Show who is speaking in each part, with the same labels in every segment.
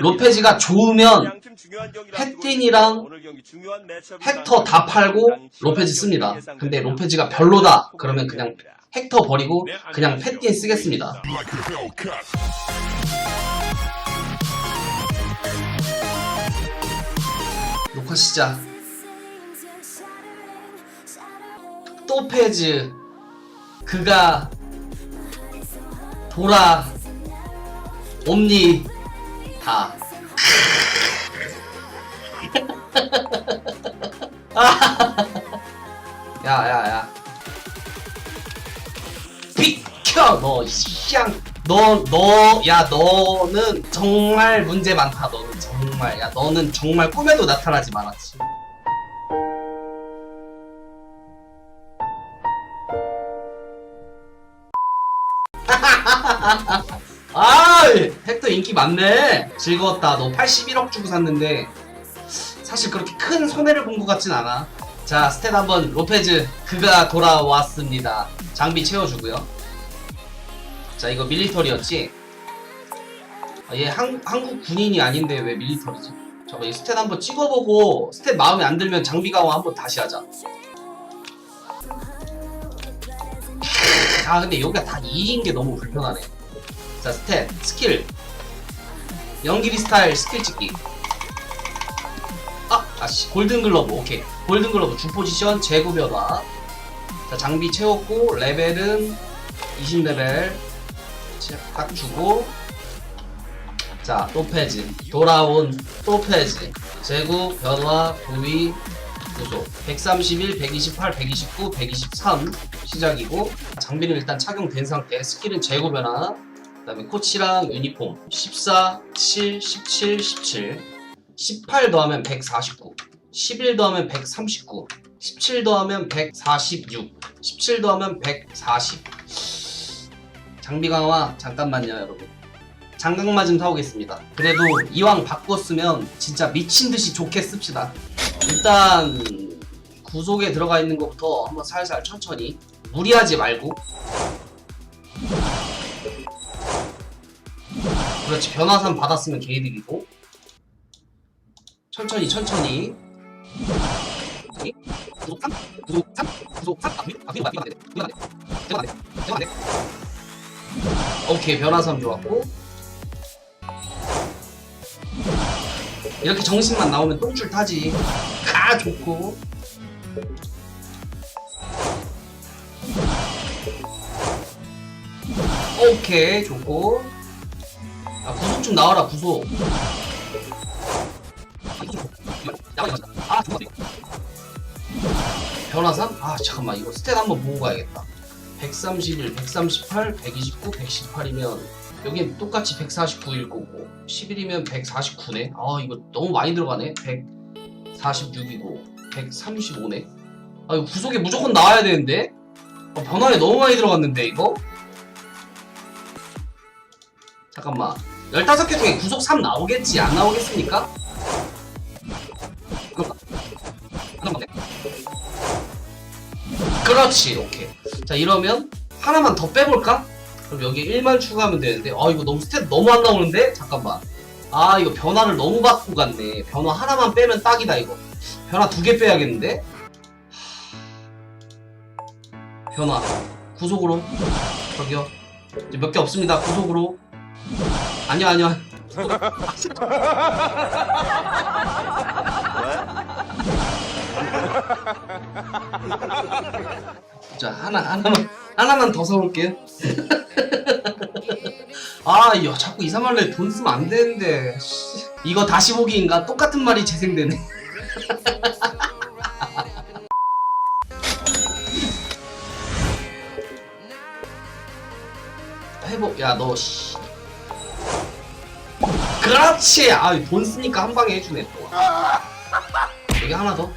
Speaker 1: 로페즈가 좋으면 패틴이랑 헥터 다 팔고 로페즈 씁니다. 근데 로페즈가 별로다. 그러면 그냥 헥터 버리고 그냥 패틴 쓰겠습니다. 녹화 시작. 또 페즈. 그가 돌아. 옴니 다. 야야야. 비켜 너씨너너야 너는 정말 문제 많다 너는 정말. 야 너는 정말 꿈에도 나타나지 말았지 아, 인기 많네. 즐거웠다. 너 81억 주고 샀는데 사실 그렇게 큰 손해를 본 것 같진 않아. 자, 스탯 한번 로페즈 그가 돌아왔습니다. 장비 채워주고요. 자, 이거 밀리터리였지? 아, 얘 한, 한국 군인이 아닌데 왜 밀리터리지? 저거 이 스탯 한번 찍어보고 스탯 마음에 안 들면 장비 강화 한번 다시 하자. 아 근데 여기가 다 2인 게 너무 불편하네. 자 스탯 스킬 연기리 스타일 스킬 찍기. 아 아씨 골든 글러브. 오케이. 골든 글러브 주 포지션 재구 변화 자 장비 채웠고 레벨은 20레벨. 딱 주고. 자 또페즈 돌아온 또페즈 재구 변화 도위 구속 131, 128, 129, 123 시작이고 장비는 일단 착용된 상태. 스킬은 재고 변화 그 다음에 코치랑 유니폼 14, 7, 17, 17 18 더하면 149 11 더하면 139 17 더하면 146 17 더하면 140 장비 강화 잠깐만요 여러분. 장갑만 좀 사오겠습니다. 그래도 이왕 바꿨으면 진짜 미친듯이 좋게 씁시다. 일단 구속에 들어가 있는 것부터 한번 살살 천천히 무리하지 말고 그렇지. 변화산 받았으면 개이득이고. 천천히 천천히. 구속 3 구속 3 구속 3 아, 위, 아, 위로 가, 위로 가야 돼. 위로 가야 돼. 제가 안 돼. 제가 안 돼. 오케이 변화삼 좋았고. 이렇게 정신만 나오면 똥줄 타지. 가 좋고. 오케이 좋고. 아 좀 나와라 좋아 변화삼? 아 잠깐만. 이거 스탯 한번 보고 가야겠다. 131, 138, 129, 118이면 여긴 똑같이 149일 거고 11이면 149네? 아 이거 너무 많이 들어가네. 146이고 135네? 아 이거 구속에 무조건 나와야 되는데? 아, 변화에 너무 많이 들어갔는데 이거? 잠깐만 15개 중에 구속 3 나오겠지 안 나오겠습니까? 그렇지 오케이. 자 이러면 하나만 더 빼볼까? 그럼 여기 1만 추가하면 되는데 아 이거 너무 스탯 너무 안 나오는데? 잠깐만. 아 이거 변화를 너무 받고 갔네. 변화 하나만 빼면 딱이다 이거. 변화 두 개 빼야겠는데? 하... 변화. 구속으로. 저기요. 몇 개 없습니다 구속으로 아니요 아니요 자 하나 하나만 하나만 더 사올게요. 아, 야, 자꾸 이상할래 돈 쓰면 안 되는데. 씨. 이거 다시 보기인가? 똑같은 말이 재생되네. 회복, 야, 너, 씨. 그렇지! 아, 돈 쓰니까 한 방에 해주네, 또. 여기 하나 더.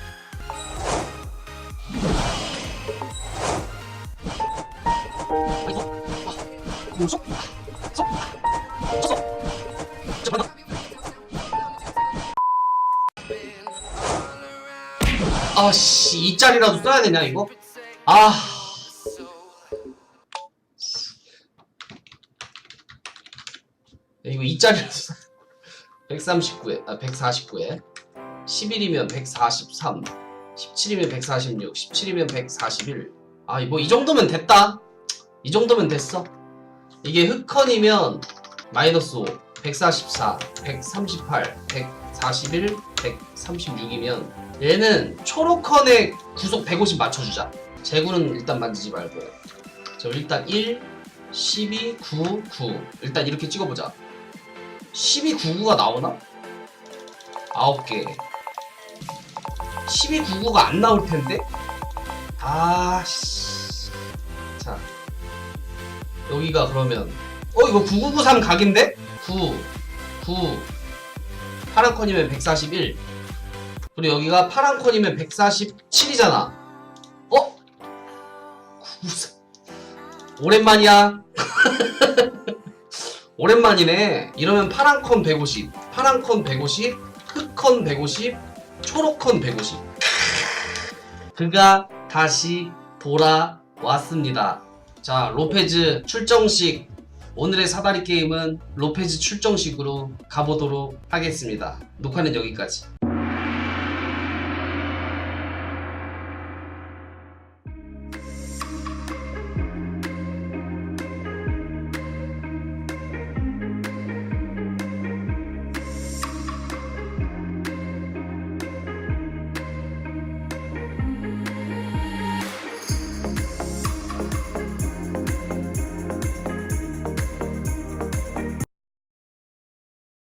Speaker 1: 쏘 잠깐만. 아씨 이 짤이라도 써야 되냐 이거? 아. 야, 이거 이써 139에 아 149에 11이면 143 17이면 146 17이면 141 아, 뭐 이 정도면 됐다. 이 정도면 됐어. 이게 흑컨이면 마이너스 5, 144, 138, 141, 136이면 얘는 초록컨의 구속 150 맞춰주자. 재구는 일단 만지지 말고. 저 일단 1, 12, 9, 9. 일단 이렇게 찍어보자. 12, 9, 9가 나오나? 9개. 12, 9, 9가 안 나올 텐데? 아, 씨. 자. 여기가 그러면, 어, 이거 9993 각인데? 9, 9. 파란 컨이면 141. 그리고 여기가 파란 컨이면 147이잖아. 어? 94. 오랜만이야. 오랜만이네. 이러면 파란 컨 150, 파란 컨 150, 흑컨 150, 초록 컨 150. 그가 다시 돌아왔습니다. 자, 로페즈 출정식. 오늘의 사다리 게임은 로페즈 출정식으로 가보도록 하겠습니다. 녹화는 여기까지.